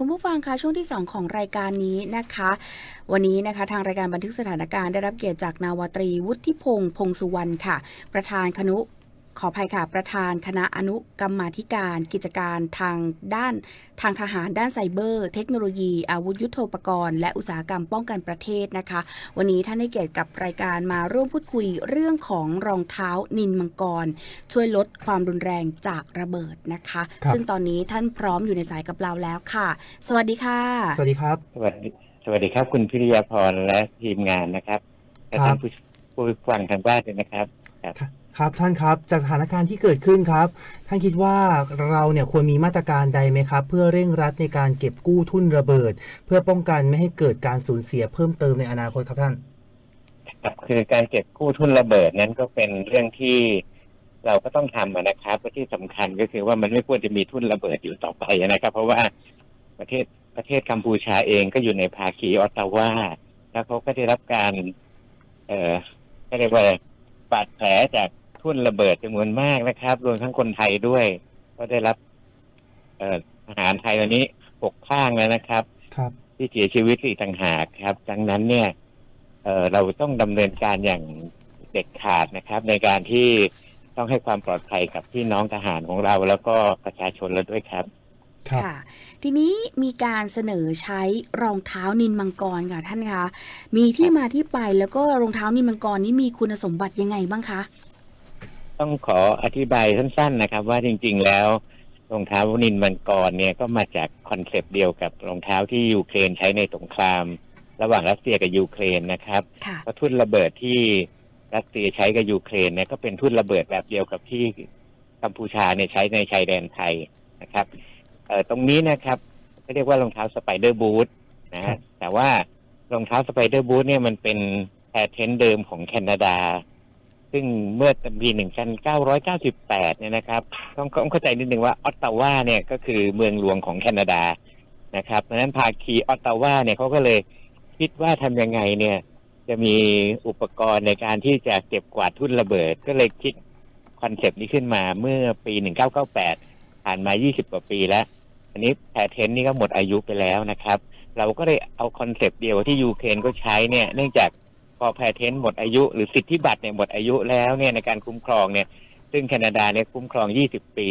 คุณผู้ฟังคะช่วงที่ 2 ของรายการนี้นะคะ วันนี้นะคะทางรายการบันทึกสถานการณ์ได้รับเกียรติจากนาวตรีวุฒิพงษ์พงสุวรรณค่ะ ประธานคณะ ขออภัยค่ะประธานคณะอนุกรรมาธิการกิจการทางด้านทางทหารด้านไซเบอร์ เทคโนโลยี อาวุธยุโทโธปกรณ์ และอุตสาหกรรมป้องกันประเทศนะคะ วันนี้ท่านได้เกียรติกับรายการมาร่วมพูดคุยเรื่องของรองเท้านินมังกร ช่วยลดความรุนแรงจากระเบิดนะคะ ครับ ซึ่งตอนนี้ท่านพร้อมอยู่ในสายกับเราแล้วค่ะ สวัสดีค่ะ สวัสดีครับ สวัสดีสวัสดีครับคุณพิริยาพรและทีมงานนะครับและครับท่านผู้ผู้ฟังทางบ้านด้วยนะครับ ครับท่านครับจากสถานการณ์ที่เกิดขึ้นครับ ท่านคิดว่าเราเนี่ยควรมีมาตรการใดไหมครับ เพื่อเร่งรัดในการเก็บกู้ทุนระเบิด เพื่อป้องกันไม่ให้เกิดการสูญเสียเพิ่มเติมในอนาคตครับท่านครับคือการเก็บกู้ทุนระเบิดนั้นก็เป็นเรื่องที่เราก็ต้องทำนะครับและที่สำคัญก็คือว่ามันไม่ควรจะมีทุนระเบิดอยู่ต่อไปนะครับ เพราะว่าประเทศประเทศกัมพูชาเองก็อยู่ในภาคีออตตาวาแล้วเขาก็ได้รับการ เอ่อก็เรียกว่าบาดแผลจาก ทุนระเบิดจำนวนมากนะครับ รวมทั้งคนไทยด้วย ก็ได้รับ เอ่อทหารไทยตอนนี้ปกข้างแล้วนะครับ ครับ ที่เสียชีวิตอีกต่างหากครับ ดังนั้นเนี่ย เอ่อเราต้องดำเนินการอย่างเด็ดขาดนะครับ ในการที่ต้องให้ความปลอดภัยกับพี่น้องทหารของเรา แล้วก็ประชาชนเราด้วยครับ ครับ ค่ะ ทีนี้มีการเสนอใช้รองเท้านินมังกรค่ะท่านคะ มีที่มาที่ไปแล้วก็รองเท้านินมังกรนี้มีคุณสมบัติยังไงบ้างคะ ต้องขออธิบายสั้น ๆนะครับ ว่าจริง ๆ แล้วรองเท้านินมังกรเนี่ยก็มาจากคอนเซปต์เดียวกับรองเท้าที่ยูเครนใช้ในสงคราม ระหว่างรัสเซียกับยูเครนนะครับค่ะ เพราะทุ่นระเบิดที่รัสเซียใช้กับยูเครนเนี่ยก็เป็นทุ่นระเบิดแบบเดียวกับที่กัมพูชาเนี่ยใช้ในชายแดนไทยนะครับเอ่อตรงนี้นะครับเขาเรียกว่ารองเท้าสไปเดอร์บูทนะครัฮะบแต่ว่ารองเท้าสไปเดอร์บูทเนี่ยมันเป็นแพทเทนเดิมของแคนาดา ซึ่งเมื่อปี 1998 เนี่ยนะครับ ต้องต้องเข้าใจนิดนึงว่าออตตาวาเนี่ยก็คือเมืองหลวงของแคนาดานะครับดังนั้นภาคีออตตาวาเนี่ยเขาก็เลยคิดว่าทำยังไงเนี่ยจะมีอุปกรณ์ในการที่จะเก็บกวาดทุ่นระเบิด ก็เลยคิดคอนเซปต์นี้ขึ้นมาเมื่อปี 1998 ผ่านมา 20 กว่าปีแล้ว อันนี้แพทเทนนี่ก็หมดอายุไปแล้วนะครับ เราก็เลยเอาคอนเซปต์เดียวที่ยูเครนก็ใช้เนี่ย เนื่องจาก อแพทเทนหมดอายุ หรือสิทธิบัตรเนี่ยหมดอายุแล้วเนี่ยในการคุ้มครองเนี่ย ซึ่งแคนาดาเนี่ยคุ้มครอง 20 ปี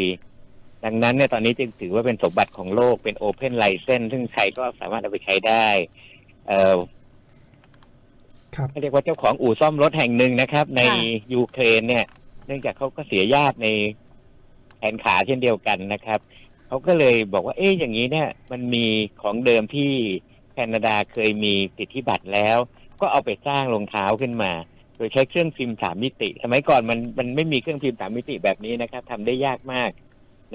ดังนั้นเนี่ยตอนนี้จึงถือว่าเป็นสมบัติของโลกเป็นโอเพนไลเซนซึ่งใครก็สามารถเอาไปใช้ได้ เอ่อครับเขาเรียกว่าเจ้าของอู่ซ่อมรถแห่งหนึ่งนะครับ ในค่ะยูเครนเนี่ย เนื่องจากเขาก็เสียญาติในแขนขาเช่นเดียวกันนะครับเขาก็เลยบอกว่า เอ๊ะอย่างนี้เนี่ย มันมีของเดิมที่แคนาดาเคยมีสิทธิบัตรแล้ว ก็เอาไปสร้างรองเท้าขึ้นมา โดยใช้เครื่องพิมพ์สามมิติ สมัยก่อนมันมันไม่มีเครื่องพิมพ์สามมิติแบบนี้นะครับทำได้ยากมาก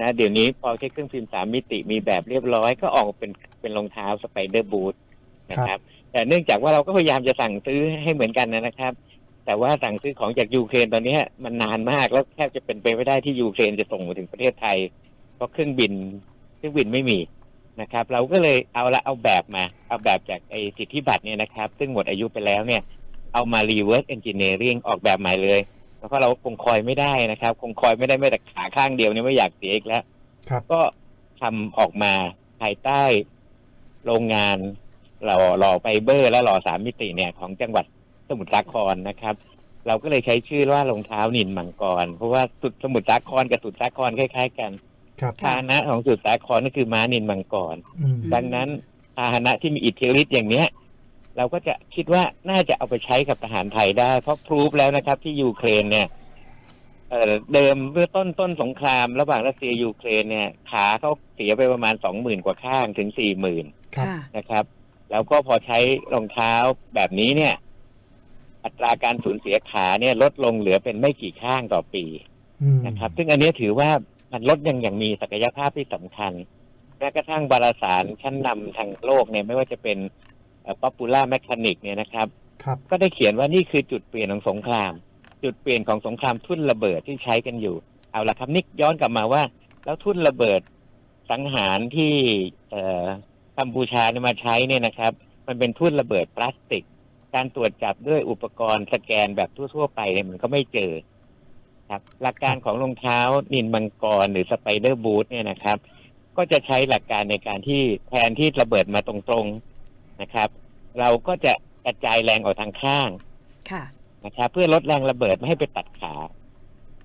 นะเดี๋ยวนี้พอใช้เครื่องพิมพ์สามมิติมีแบบเรียบร้อย ก็ออกเป็นเป็นรองเท้าสไปเดอร์บูทนะครับ แต่เนื่องจากว่าเราก็พยายามจะสั่งซื้อให้เหมือนกันนะครับ แต่ว่าสั่งซื้อของจากยูเครนตอนเนี้ยมันนานมากแล้วแทบจะเป็นไปไม่ได้ที่ยูเครนจะส่งมาถึงประเทศไทย เพราะเครื่องบินเครื่องบินไม่มี นะครับ เราก็เลยเอาละเอาแบบมา เอาแบบจากไอ้สิทธิบัตรเนี่ยนะครับ ซึ่งหมดอายุไปแล้วเนี่ย เอามา reverse engineering ออกแบบใหม่เลย แล้วก็เราคงคอยไม่ได้นะครับ คงคอยไม่ได้ไม่แต่ขาข้างเดียวเนี่ยไม่อยากเสียอีกแล้วครับ ก็ทำออกมาภายใต้โรงงานหล่อหล่อไฟเบอร์ และหล่อสามมิติเนี่ยของจังหวัดสมุทรสาครนะครับ เราก็เลยใช้ชื่อว่ารองเท้านินมังกร เพราะว่าสุดสมุทรสาครกับสุดสาครคล้าย ๆ กัน ครับพาหนะของสุดสาครก็คือม้านินมังกร อืม ดังนั้นพาหนะที่มีอิทธิฤทธิ์อย่างเนี้ย เราก็จะคิดว่าน่าจะเอาไปใช้กับทหารไทยได้ เพราะพรูฟแล้วนะครับ ที่ยูเครนเนี่ยเอ่อเดิมเมื่อต้นต้นสงคราม ระหว่างรัสเซียยูเครนเนี่ยขาเขาเสียไปประมาณสองหมื่นกว่าข้างถึงสี่หมื่น ครับ ค่ะ นะครับแล้วก็พอใช้รองเท้าแบบนี้เนี่ย อัตราการสูญเสียขาเนี่ยลดลงเหลือเป็นไม่กี่ข้างต่อปีอืมนะครับ ซึ่งอันนี้ถือว่า มันลดยังอย่างมีศักยภาพที่สำคัญแม้กระทั่งบาราสารชั้นนำทางโลกเนี่ยไม่ว่าจะเป็นป๊อปปูล่าแมคานิกเนี่ยนะครับครับ ก็ได้เขียนว่านี่คือจุดเปลี่ยนของสงคราม จุดเปลี่ยนของสงครามทุ่นระเบิดที่ใช้กันอยู่ เอาละครับนิกย้อนกลับมาว่า แล้วทุ่นระเบิดสังหารที่เอ่อกัมพูชาเนี่ยมาใช้เนี่ยนะครับ มันเป็นทุ่นระเบิดพลาสติก การตรวจจับด้วยอุปกรณ์สแกนแบบทั่ว ๆ ไปเนี่ยมันก็ไม่เจอ ครับหลักการของรองเท้านินมังกรหรือสไปเดอร์บูทเนี่ยนะครับ ก็จะใช้หลักการในการที่แทนที่ระเบิดมาตรงๆนะครับ เราก็จะกระจายแรงออกทางข้างค่ะนะครับ เพื่อลดแรงระเบิดไม่ให้ไปตัดขา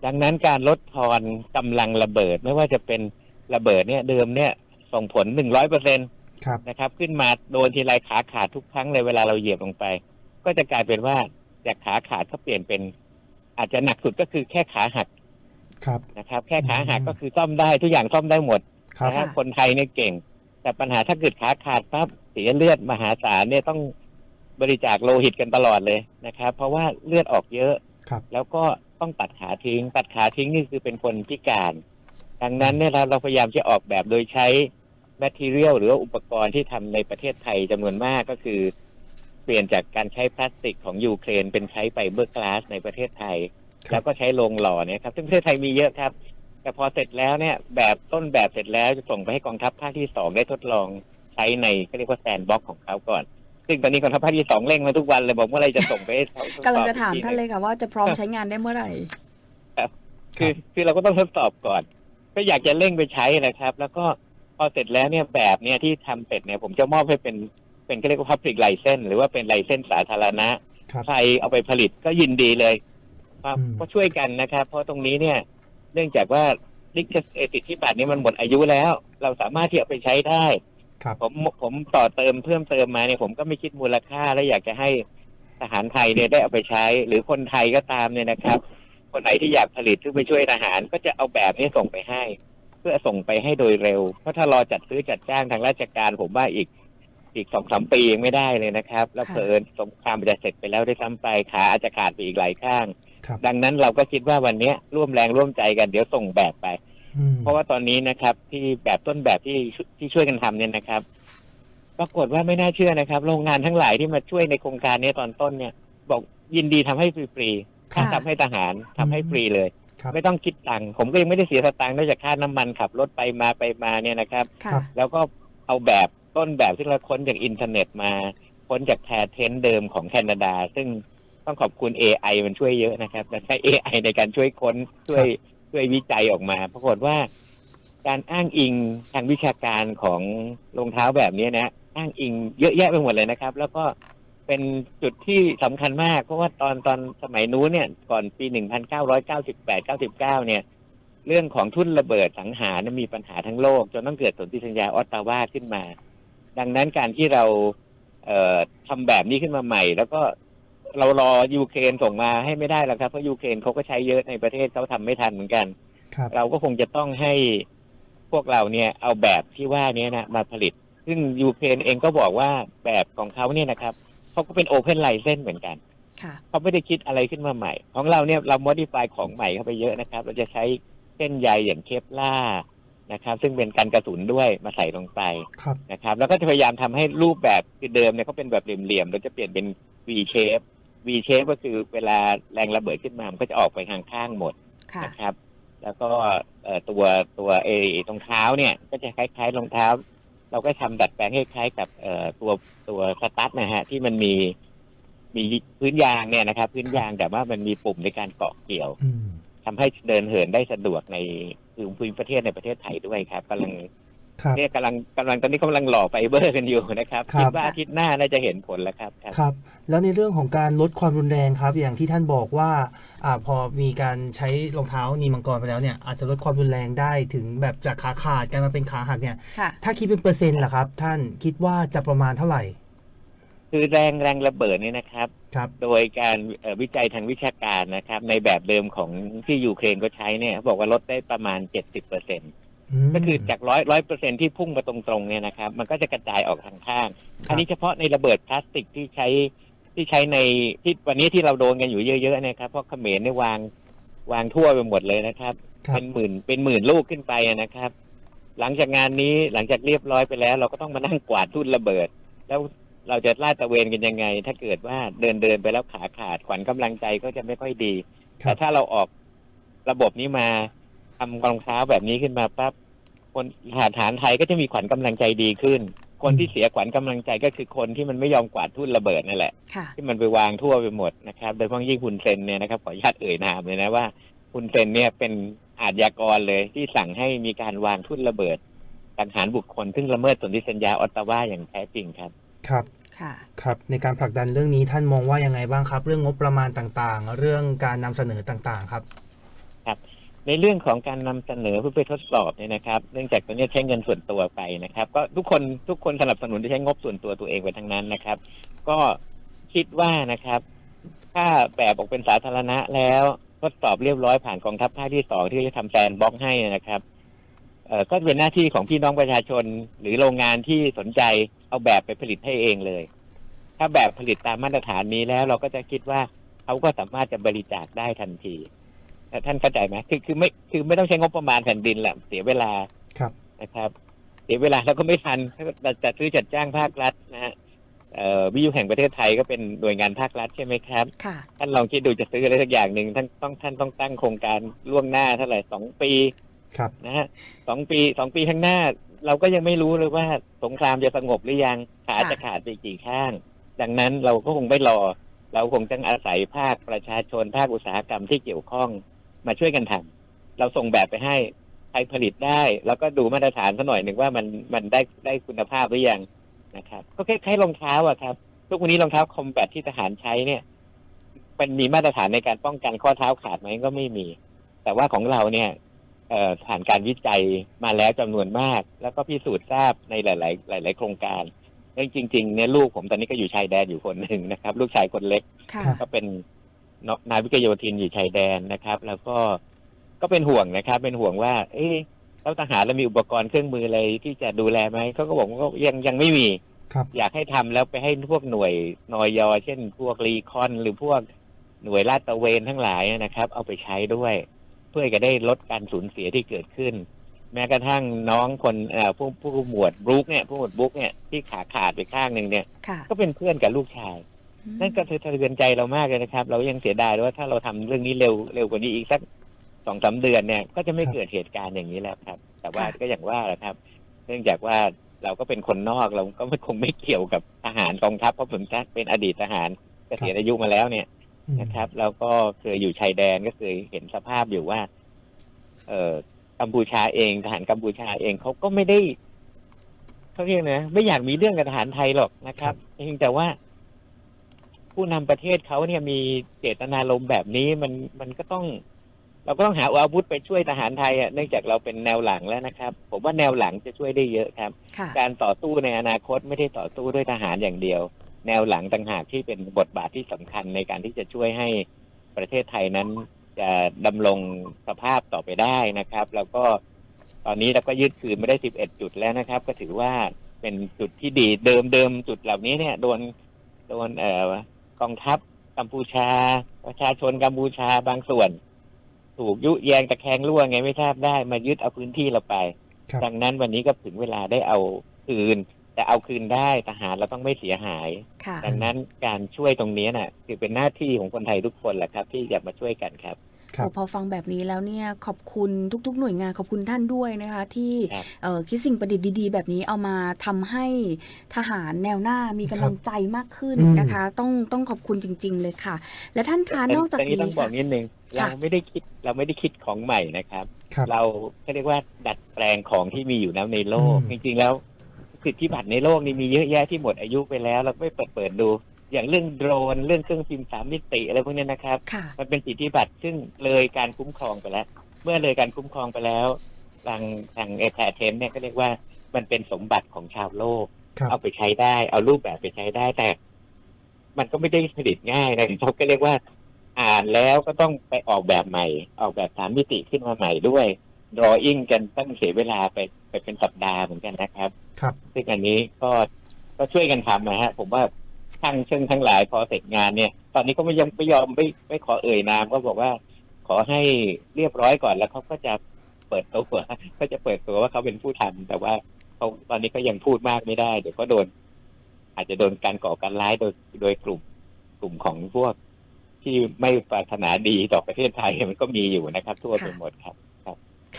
ดังนั้นการลดทอนกำลังระเบิดไม่ว่าจะเป็นระเบิดเนี่ยเดิมเนี่ยส่งผลหนึ่งร้อยเปอร์เซ็นตครับนะครับ ขึ้นมาโดนทีไรขาขาดทุกครั้งเลยเวลาเราเหยียบลงไป ก็จะกลายเป็นว่าจากขาขาดก็เปลี่ยนเป็น อาจจะหนักสุดก็คือแค่ขาหักครับ นะครับ แค่ขาหักอืมก็คือซ่อมได้ทุกอย่างซ่อมได้หมดครับ นะฮะค่ะคนไทยเนี่ยเก่ง แต่ปัญหาถ้าเกิดขาขาดปั๊บเสียเลือดมหาศาลเนี่ยต้องบริจาคโลหิตกันตลอดเลยนะครับ เพราะว่าเลือดออกเยอะ ครับ แล้วก็ต้องตัดขาทิ้ง ตัดขาทิ้งนี่คือเป็นคนพิการ ดังนั้นเนี่ยเราเราพยายามจะออกแบบโดยใช้ material หรือว่าอุปกรณ์ที่ทำในประเทศไทยจำนวนมากก็คือ เปลี่ยนจากการใช้พลาสติกของยูเครน เป็นใช้ไฟเบอร์กลาสในประเทศไทยครับแล้วก็ใช้โรงหล่อเนี่ยครับซึ่งประเทศไทยมีเยอะครับ แต่พอเสร็จแล้วเนี่ย แบบต้นแบบเสร็จแล้วจะส่งไปให้กองทัพภาคที่สองได้ทดลองใช้ในก็เรียกว่าแซนบ็อกของเขาก่อนซึ่งตอนนี้กองทัพภาคที่สองเร่งมาทุกวันเลยบอกเมื่อไหรจะส่งไปให้เขาทดสอบกำลังจะถามอีกทีท่านเลยค่ะว่าจะพร้อมใช้งานได้เมื่อไหร่คือคือเราก็ต้องทดสอบก่อน ก็อยากจะเร่งไปใช้นะครับ แล้วก็พอเสร็จแล้วเนี่ยแบบเนี่ยที่ทำเสร็จเนี่ยผมจะมอบให้เป็น เป็นก็เรียกว่า public license หรือว่าเป็นไลเซนส์สาธารณะครับใครเอาไปผลิตก็ยินดีเลยครับอืมก็ช่วยกันนะครับ เพราะตรงนี้เนี่ย เนื่องจากว่าลิขสิทธิบัตรนี้มันหมดอายุแล้ว เราสามารถที่เอาไปใช้ได้ครับผมผมต่อเติมเพิ่มเติมมาเนี่ยผมก็ไม่คิดมูลค่าและอยากจะให้ทหารไทยเนี่ยได้เอาไปใช้ หรือคนไทยก็ตามเนี่ยนะครับ คนไหนที่อยากผลิตเพื่อไปช่วยทหารก็จะเอาแบบนี้ส่งไปให้ เพื่อส่งไปให้โดยเร็ว เพราะถ้ารอจัดซื้อจัดจ้างทางราชการผมว่าอีก อีกสองสามปียังไม่ได้เลยนะครับ แล้วค่ะเพิ่นสงครามมันจะเสร็จไปแล้วด้วยซ้ำไปขาอาจจะขาดไปอีกหลายข้าง ครับ ดังนั้นเราก็คิดว่าวันเนี้ยร่วมแรงร่วมใจกันเดี๋ยวส่งแบบไป อืมเพราะว่าตอนนี้นะครับ ที่แบบต้นแบบที่ที่ช่วยกันทำเนี่ยนะครับ ปรากฏว่าไม่น่าเชื่อนะครับ โรงงานทั้งหลายที่มาช่วยในโครงการเนี้ตอนต้นเนี่ย บอกยินดีทำให้ฟรีๆค่ะ ทำให้ทหารทำให้ฟรีเลย ครับไม่ต้องคิดตังค์ผมก็ยังไม่ได้เสียสตังค์นอกจากค่าน้ำมันขับรถไปมาไปมาเนี่ยนะครับ ค่ะ แล้วก็เอาแบบ ต้นแบบที่เราค้นจากอินเทอร์เน็ตมา ค้นจากแพทเทนเดิมของแคนาดา ซึ่งต้องขอบคุณ AI มันช่วยเยอะนะครับแต่ใช้ AI ในการช่วยค้นช่วยช่วยวิจัยออกมาปรากฏว่า การอ้างอิงทางวิชาการของรองเท้าแบบนี้นะอ้างอิงเยอะแยะไปหมดเลยนะครับ แล้วก็เป็นจุดที่สำคัญมาก เพราะว่าตอนตอนสมัยนู้นเนี่ย ก่อนปี 1998 99 เนี่ย เรื่องของทุ่นระเบิดสังหารเนยมีปัญหาทั้งโลก จนต้องเกิดสนธิสัญญาออตตาวาขึ้นมา ดังนั้นการที่เราเอ่อทำแบบนี้ขึ้นมาใหม่ แล้วก็เรารอยูเครนส่งมาให้ไม่ได้หรอกครับเพราะยูเครนเขาก็ใช้เยอะในประเทศเขาทำไม่ทันเหมือนกันครับเราก็คงจะต้องให้พวกเราเนี่ยเอาแบบที่ว่านี้นะมาผลิต ซึ่งยูเครนเองก็บอกว่าแบบของเขาเนี่ยนะครับเขาก็เป็นโอเพนไลเซนเหมือนกันค่ะเขาไม่ได้คิดอะไรขึ้นมาใหม่ ของเราเนี่ยเรา modify ของใหม่เข้าไปเยอะนะครับ เราจะใช้เส้นใยอย่างเคปล่า นะครับ ซึ่งเป็นกันกระสุนด้วยมาใส่ลงไปครับ นะครับ แล้วก็จะพยายามทำให้รูปแบบคือเดิมเนี่ยเขาเป็นแบบเหลี่ยมๆเราจะเปลี่ยนเป็น V shape V shape ก็คือเวลาแรงระเบิดขึ้นมา มันก็จะออกไปทางข้างหมดค่ะ นะครับ แล้วก็เอ่อตัวตัวเอตรงเท้าเนี่ยก็จะคล้ายๆรองเท้า เราก็ทำดัดแปลงคล้ายๆกับเอ่อตัวตัวสตั๊ดนะฮะที่มันมีมีพื้นยางเนี่ยนะครับ พื้นยางแต่ว่ามันมีปุ่มในการเกาะเกี่ยว อืม ทำให้เดินเหินได้สะดวกใน พื้นภูมิประเทศในประเทศไทยด้วยครับกำลังครับ เนี่ยกำลังกำลังตอนนี้กำลังหล่อไฟเบอร์กันอยู่นะครับครับ คิดว่าอาทิตย์หน้าน่าจะเห็นผลแล้วครับครับ ครับ แล้วในเรื่องของการลดความรุนแรงครับ อย่างที่ท่านบอกว่าอ่าพอมีการใช้รองเท้านีมังกรไปแล้วเนี่ยอาจจะลดความรุนแรงได้ถึงแบบจากขาขาดกลายมาเป็นขาหักเนี่ย ค่ะ ถ้าคิดเป็นเปอร์เซ็นต์ล่ะครับ ท่านคิดว่าจะประมาณเท่าไหร่ คือแรงแรงระเบิดเนี่ยนะครับ ครับ โดยการเอ่อวิจัยทางวิชาการนะครับ ในแบบเดิมของที่ยูเครนก็ใช้เนี่ยเขาบอกว่าลดได้ประมาณ70เปอร์เซ็นก็คือจากร้อยร้อยเปอร์เซ็นที่พุ่งมาตรงๆเนี่ยนะครับ มันก็จะกระจายออกทางข้าง อันนี้เฉพาะในระเบิดพลาสติกที่ใช้ที่ใช้ในที่วันนี้ที่เราโดนกันอยู่เยอะๆนะครับเพราะเขมรเนี่ยวางวางทั่วไปหมดเลยนะครับครับเป็นหมื่นเป็นหมื่นลูกขึ้นไปอะนะครับ หลังจากงานนี้หลังจากเรียบร้อยไปแล้ว เราก็ต้องมานั่งกวาดทุ่นระเบิด แล้ว เราจะลาดตระเวนกันยังไง ถ้าเกิดว่าเดินเดินไปแล้วขาขาดขวัญกำลังใจก็จะไม่ค่อยดีครัแต่บถ้าเราออกระบบนี้มาทำรองเท้าแบบนี้ขึ้นมาปั๊บคนทหารฐานไทยก็จะมีขวัญกำลังใจดีขึ้น คนที่เสียขวัญกำลังใจก็คือคนที่มันไม่ยอมกวาดทุ่นระเบิดนั่นแหละค่ะที่มันไปวางทั่วไปหมดนะครับโดยเฉพาะยิ่งคุณเซนเนี่ยนะครับขออนุญาตเอ่ยนามเลยนะว่าคุณเซนเนี่ยเป็นอาชญากรเลยที่สั่งให้มีการวางทุ่นระเบิดตสังหารบุคคลซึ่งละเมิดสนธิสัญญาออตตาวาอย่างแท้จริงครับ ครับค่ะครับในการผลักดันเรื่องนี้ท่านมองว่ายังไงบ้างครับ เรื่องงบประมาณต่างๆ เรื่องการนำเสนอต่างๆครับ ในเรื่องของการนำเสนอเพื่อไปทดสอบเนี่ยนะครับ เนื่องจากตัวเนี้ยใช้เงินส่วนตัวไปนะครับ ก็ทุกคนทุกคนสนับสนุนจะใช้งบส่วนตัวตัวเองไปทั้งนั้นนะครับ ก็คิดว่านะครับ ถ้าแบบออกเป็นสาธารณะแล้วทดสอบเรียบร้อยผ่านกองทัพภาคที่สองที่จะทำแซนบ็อกซ์ให้นะครับ เอ่อก็เป็นหน้าที่ของพี่น้องประชาชน หรือโรงงานที่สนใจเอาแบบไปผลิตให้เองเลย ถ้าแบบผลิตตามมาตรฐานนี้แล้วเราก็จะคิดว่าเขาก็สามารถจะบริจาคได้ทันทีแต่ท่านเข้าใจไหมคือคือไม่คือไม่ต้องใช้งบประมาณแผ่นดินแหละเสียเวลาครับนะครับ เสียเวลาแล้วก็ไม่ทันถ้าเราจะซื้อจัดจ้างภาครัฐนะฮะเอ่อวิทยุแห่งประเทศไทยก็เป็นหน่วยงานภาครัฐใช่ไหมครับค่ะท่านลองคิดดูจะซื้ออะไรสักอย่างหนึ่งท่านต้องท่านต้องตั้งโครงการล่วงหน้าเท่าไหร่สองปี ครับนะฮะสองปีสองปีข้างหน้า เราก็ยังไม่รู้เลยว่าสงครามจะสงบหรือยังขาจะขาดไปกี่ข้าง ดังนั้นเราก็คงไม่รอ เราคงต้องอาศัยภาคประชาชนภาคอุตสาหกรรมที่เกี่ยวข้องมาช่วยกันทำเราส่งแบบไปให้ใครผลิตได้ แล้วก็ดูมาตรฐานสักหน่อยหนึ่งว่ามันมันได้ได้คุณภาพหรือยังนะครับก็คล้ายๆรองเท้าอะครับทุกวันนี้รองเท้าคอมแบทที่ทหารใช้เนี่ยมันมีมาตรฐานในการป้องกันข้อเท้าขาดไหมก็ไม่มี แต่ว่าของเราเนี่ย ผ่านการวิจัยมาแล้วจำนวนมาก แล้วก็พิสูจน์ทราบในหลาย ๆ หลาย ๆ โครงการเรื่องจริงๆเนี่ยลูกผมตอนนี้ก็อยู่ชายแดนอยู่คนหนึ่งนะครับ ลูกชายคนเล็กค่ะครับก็เป็นนนายวิกโยธินอยู่ชายแดนนะครับ แล้วก็ก็เป็นห่วงนะครับ เป็นห่วงว่า เอ๊ะแล้วทหารเรามีอุปกรณ์เครื่องมืออะไรที่จะดูแลไหมเขาก็บอกว่าก็ยังยังไม่มีครับอยากให้ทำแล้วไปให้พวกหน่วยนอยอเช่น พวกรีคอนหรือพวกหน่วยลาดตระเวนทั้งหลายนะครับ เอาไปใช้ด้วย เพื่อจะได้ลดการสูญเสียที่เกิดขึ้น แม้กระทั่งน้องคนเอ่อผู้ผู้หมวดบรุกเนี่ยผู้หมวดบรุกเนี่ยที่ขาขาดไปข้างหนึ่งเนี่ยค่ะก็เป็นเพื่อนกับลูกชายอืมนั่นก็สะเทือนใจเรามากเลยนะครับ เรายังเสียดายว่าถ้าเราทำเรื่องนี้เร็วเร็วกว่านี้อีกสักสองสามเดือนเนี่ย ก็จะไม่ครับเกิดเหตุการณ์อย่างนี้แล้วครับ แต่ว่าก็อย่างว่าแหละครับ เนื่องจากว่าเราก็เป็นคนนอกเราก็ไม่คงไม่เกี่ยวกับทหารกองทัพเพราะผมเป็นอดีตทหารเกษียณอายุมาแล้วเนี่ยอืม นะครับ แล้วก็เคยอยู่ชายแดนก็เคยเห็นสภาพอยู่ว่า เออกัมพูชาเองทหารกัมพูชาเองเขาก็ไม่ได้เขาเรียกนะไม่อยากมีเรื่องกับทหารไทยหรอกนะครับเพียงแต่ว่า ผู้นำประเทศเขาเนี่ยมีเจตนารมณ์แบบนี้มันมันก็ต้อง เราก็ต้องหาอาวุธไปช่วยทหารไทยอะเนื่องจากเราเป็นแนวหลังแล้วนะครับ ผมว่าแนวหลังจะช่วยได้เยอะครับค่ะการต่อสู้ในอนาคตไม่ได้ต่อสู้ด้วยทหารอย่างเดียว แนวหลังต่างหากที่เป็นบทบาทที่สำคัญในการที่จะช่วยให้ประเทศไทยนั้น จะดำรงสภาพต่อไปได้นะครับ แล้วก็ตอนนี้เราก็ยึดคืนไม่ได้ 11 จุดแล้วนะครับ ก็ถือว่าเป็นจุดที่ดีเดิมเดิมจุดเหล่านี้เนี่ยโดนโดนเอ่อกองทัพกัมพูชา ประชาชนกัมพูชาบางส่วน ถูกยุแยงตะแคงรั่วไงไม่ทราบได้ มายึดเอาพื้นที่เราไปครับดังนั้นวันนี้ก็ถึงเวลาได้เอาคืน แต่เอาคืนได้ทหารเราต้องไม่เสียหาย ค่ะ ดังนั้นการช่วยตรงนี้น่ะคือเป็นหน้าที่ของคนไทยทุกคนแหละครับ ที่จะมาช่วยกันครับ ครับ โอ้พอฟังแบบนี้แล้วเนี่ยขอบคุณทุก ๆ หน่วยงานขอบคุณท่านด้วยนะคะ ที่ครับเอ่อคิดสิ่งประดิษฐ์ดีๆ แบบนี้เอามาทำให้ทหารแนวหน้ามีกำลังใจมากขึ้นอืมนะคะ ต้องต้องขอบคุณจริง ๆ เลยค่ะ และท่านคะนอกจากแต่นี้นี้ต้องบอกค่ะนิดนึงค่ะ เราไม่ได้คิดเราไม่ได้คิดของใหม่นะครับ ครับ เราเขาเรียกว่าดัดแปลงของที่มีอยู่แล้วในโลก อืมจริงๆแล้ว สิทธิบัตรในโลกนี่มีเยอะแยะที่หมดอายุไปแล้ว เราไม่เปิดเปิดดู อย่างเรื่องโดรนเรื่องเครื่องพิมพ์สามมิติอะไรพวกนี้นะครับ ค่ะ มันเป็นสิทธิบัตรซึ่งเลยการคุ้มครองไปแล้ว เมื่อเลยการคุ้มครองไปแล้ว ทางทางเอแพเทนเนี่ยก็เรียกว่ามันเป็นสมบัติของชาวโลก ครับ เอาไปใช้ได้ เอารูปแบบไปใช้ได้แต่ มันก็ไม่ได้ผลิตง่ายนะเขาก็เรียกว่า อ่านแล้วก็ต้องไปออกแบบใหม่ ออกแบบสามมิติขึ้นมาใหม่ด้วย drawing กันตั้งเสียเวลาไป ไปเป็นสัปดาห์เหมือนกันนะครับ ครับ ซึ่งอันนี้ก็ก็ช่วยกันทำนะฮะ ผมว่าช่างเชิงทั้งหลายพอเสร็จงานเนี่ย ตอนนี้ก็ไม่ยังไม่ยอมไม่ไม่ขอเอ่ยนามก็บอกว่า ขอให้เรียบร้อยก่อนแล้วเขาก็จะเปิดตัวก็จะเปิดตัวว่าเขาเป็นผู้ทำแต่ว่าเขาตอนนี้ก็ยังพูดมากไม่ได้ เดี๋ยวก็โดน อาจจะโดนการก่อการร้ายโดยโดยกลุ่มกลุ่มของพวกที่ไม่ปรารถนาดีต่อประเทศไทยมันก็มีอยู่นะครับ ทั่วไปค่ะหมดครับ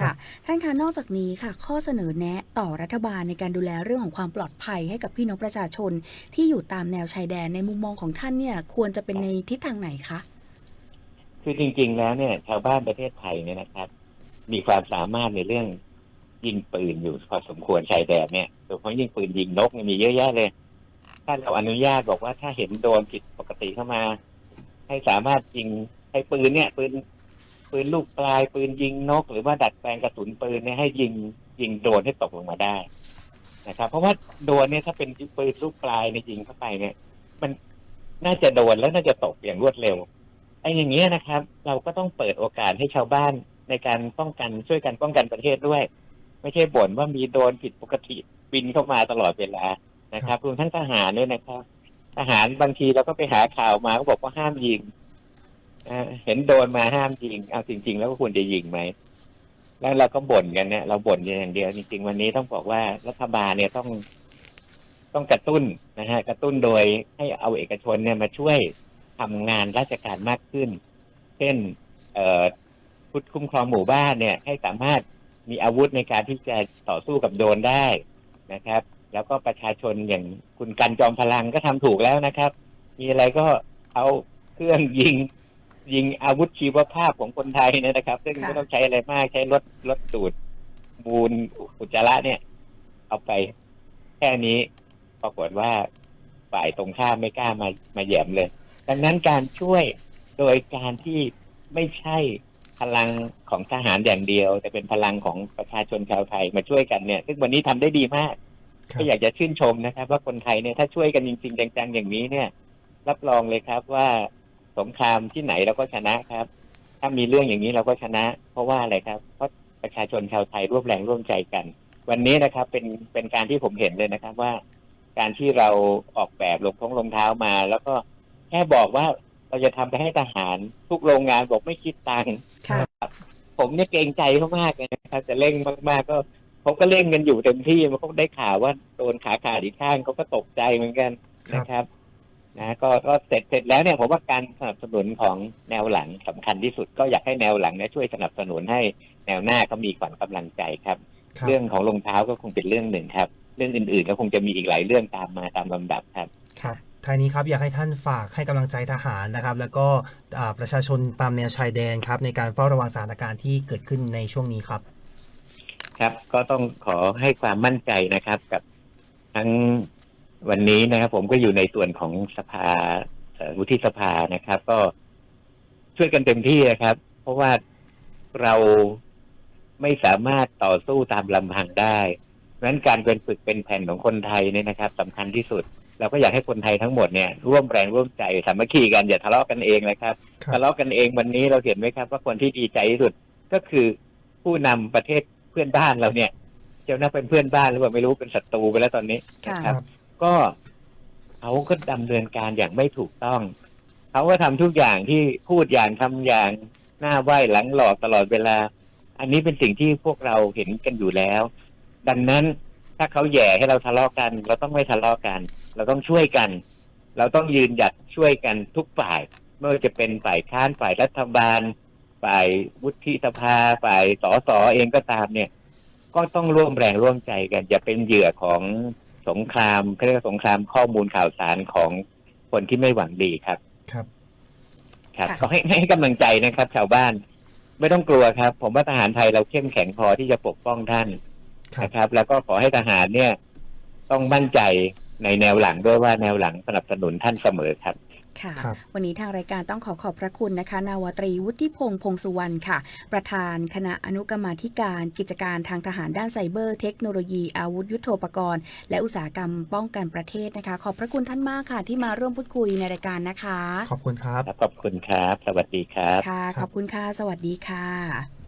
ค่ะ ท่านคะนอกจากนี้ค่ะ ข้อเสนอแนะต่อรัฐบาลในการดูแลเรื่องของความปลอดภัยให้กับพี่น้องประชาชนที่อยู่ตามแนวชายแดนในมุมมองของท่านเนี่ยควรจะเป็นในทิศทางไหนคะ คือจริง ๆ แล้วเนี่ย ชาวบ้านประเทศไทยเนี่ยนะครับ มีความสามารถในเรื่องยิงปืนอยู่พอสมควรชายแดนเนี่ยโดยเฉพาะยิงปืนยิงนกเนี่ยมีเยอะแยะเลย ถ้าเราอนุญาตบอกว่าถ้าเห็นโดนผิดปกติเข้ามา ให้สามารถยิงให้ปืนเนี่ยปืน ปืนลูกปลาย ปืนยิงนก หรือว่าดัดแปลงกระสุนปืนเนี่ยให้ยิงยิงโดนให้ตกลงมาได้นะครับ เพราะว่าโดนเนี่ยถ้าเป็นปืนลูกปลายเนี่ยยิงเข้าไปเนี่ย มันน่าจะโดนแล้วน่าจะตกอย่างรวดเร็วไอ้อย่างเงี้ยนะครับ เราก็ต้องเปิดโอกาสให้ชาวบ้านในการป้องกันช่วยกันป้องกันประเทศด้วย ไม่ใช่บ่นว่ามีโดนผิดปกติบินเข้ามาตลอดเวลานะครับรวมทั้งทหารด้วยนะครับ ทหารบางทีเราก็ไปหาข่าวมาก็บอกว่าห้ามยิง เห็นโดนมาห้ามยิงเอาจริง ๆ แล้วก็ควรจะยิงไหมแล้วเราก็บ่นกันเนี่ยเราบ่นอย่างเดียวจริง ๆ วันนี้ต้องบอกว่ารัฐบาลเนี่ยต้อง ต้องกระตุ้นนะฮะ กระตุ้นโดยให้เอาเอกชนเนี่ยมาช่วยทำงานราชการมากขึ้น เช่น เอ่อพุทธคุ้มครองหมู่บ้านเนี่ย ให้สามารถมีอาวุธในการที่จะต่อสู้กับโดนได้นะครับ แล้วก็ประชาชนอย่างคุณกันจอมพลังก็ทำถูกแล้วนะครับ มีอะไรก็เอาเครื่องยิง ยิงอาวุธชีวภาพของคนไทยเนยนะครับ ซึ่งค่ะไม่ต้องใช้อะไรมากใช้รถรถดูดบูนอุจจาระเนี่ย เอาไปแค่นี้ปรากฏว่าฝ่ายตรงข้ามไม่กล้ามามาแหย่มเลย ดังนั้นการช่วยโดยการที่ไม่ใช่พลังของทหารอย่างเดียว แต่เป็นพลังของประชาชนชาวไทยมาช่วยกันเนี่ย ซึ่งวันนี้ทำได้ดีมากครับก็อยากจะชื่นชมนะครับ ว่าคนไทยเนี่ยถ้าช่วยกันจริง ๆ จังๆอย่างนี้เนี่ย รับรองเลยครับว่า สงครามที่ไหนเราก็ชนะครับ ถ้ามีเรื่องอย่างนี้เราก็ชนะ เพราะว่าอะไรครับ เพราะประชาชนชาวไทยร่วมแรงร่วมใจกัน วันนี้นะครับเป็นเป็นการที่ผมเห็นเลยนะครับว่า การที่เราออกแบบลงท้องรองเท้ามา แล้วก็แค่บอกว่าเราจะทำไปให้ทหารทุกโรงงานบอกไม่คิดตังค์ค่ะผมเนี่ยเกรงใจเขามากเลยนะครับจะเร่งมากๆก็เขาก็เร่งกันอยู่เต็มที่มันก็ได้ข่าวว่าโดนขาขาดอีกข้างเขาก็ตกใจเหมือนกันนะครับ นะก็ก็เสร็จเสร็จแล้วเนี่ยผมว่าการสนับสนุนของแนวหลังสำคัญที่สุด ก็อยากให้แนวหลังเนี่ยช่วยสนับสนุนให้แนวหน้าเขามีขวัญกำลังใจครับครับ เรื่องของรองเท้าก็คงเป็นเรื่องหนึ่งครับ เรื่องอื่นๆก็คงจะมีอีกหลายเรื่องตามมาตามลำดับครับครับท้ายนี้ครับอยากให้ท่านฝากให้กำลังใจทหารนะครับ แล้วก็อ่าประชาชนตามแนวชายแดนครับ ในการเฝ้าระวังสถานการณ์ที่เกิดขึ้นในช่วงนี้ครับ ครับ ก็ต้องขอให้ความมั่นใจนะครับกับทั้ง วันนี้นะครับผมก็อยู่ในส่วนของสภาเอ่อวุฒิสภานะครับ ก็ช่วยกันเต็มที่นะครับ เพราะว่าเราไม่สามารถต่อสู้ตามลำพังได้เพราะฉะนั้นการเป็นฝึกเป็นแผ่นของคนไทยเนี่ยนะครับสำคัญที่สุด เราก็อยากให้คนไทยทั้งหมดเนี่ยร่วมแรงร่วมใจสามัคคีกันอย่าทะเลาะกันเองนะครับครับทะเลาะกันเองวันนี้เราเห็นไหมครับ ว่าคนที่ดีใจที่สุดก็คือผู้นำประเทศเพื่อนบ้านเราเนี่ย เจ้าหน้าเป็นเพื่อนบ้านหรือเปล่าไม่รู้เป็นศัตรูไปแล้วตอนนี้ค่ะนะครับ ก็เขาก็ดำเนินการอย่างไม่ถูกต้อง เขาก็ทำทุกอย่างที่พูดอย่างทำอย่างหน้าไหว้หลังหลอกตลอดเวลา อันนี้เป็นสิ่งที่พวกเราเห็นกันอยู่แล้ว ดังนั้นถ้าเขาแย่ให้เราทะเลาะกัน เราต้องไม่ทะเลาะกัน เราต้องช่วยกัน เราต้องยืนหยัดช่วยกันทุกฝ่ายไม่ว่าจะเป็นฝ่ายค้านฝ่ายรัฐบาล ฝ่ายวุฒิสภา ฝ่ายสสเองก็ตามเนี่ย ก็ต้องร่วมแรงร่วมใจกัน อย่าเป็นเหยื่อของ สงครามเขาเรียกว่าสงครามข้อมูลข่าวสารของคนที่ไม่หวังดีครับ ครับ ครับค่ะ ขอให้ให้กำลังใจนะครับ ชาวบ้าน ไม่ต้องกลัวครับ ผมว่าทหารไทยเราเข้มแข็งพอที่จะปกป้องท่านครับ นะครับ แล้วก็ขอให้ทหารเนี่ย ต้องมั่นใจในแนวหลังด้วยว่าแนวหลังสนับสนุนท่านเสมอครับ ค่ะครับ วันนี้ทางรายการต้องขอขอบพระคุณนะคะ นาวาตรีวุฒิพงษ์พงสุวรรณค่ะ ประธานคณะอนุกรรมาธิการกิจการทางทหารด้านไซเบอร์ เทคโนโลยีอาวุธยุโทโธปกรณ์ และอุตสาหกรรมป้องกันประเทศนะคะ ขอบพระคุณท่านมากค่ะ ที่มาร่วมพูดคุยในรายการนะคะขอบคุณครับ ครับขอบคุณครับ สวัสดีครับ ค่ะครับขอบคุณค่ะ สวัสดีค่ะ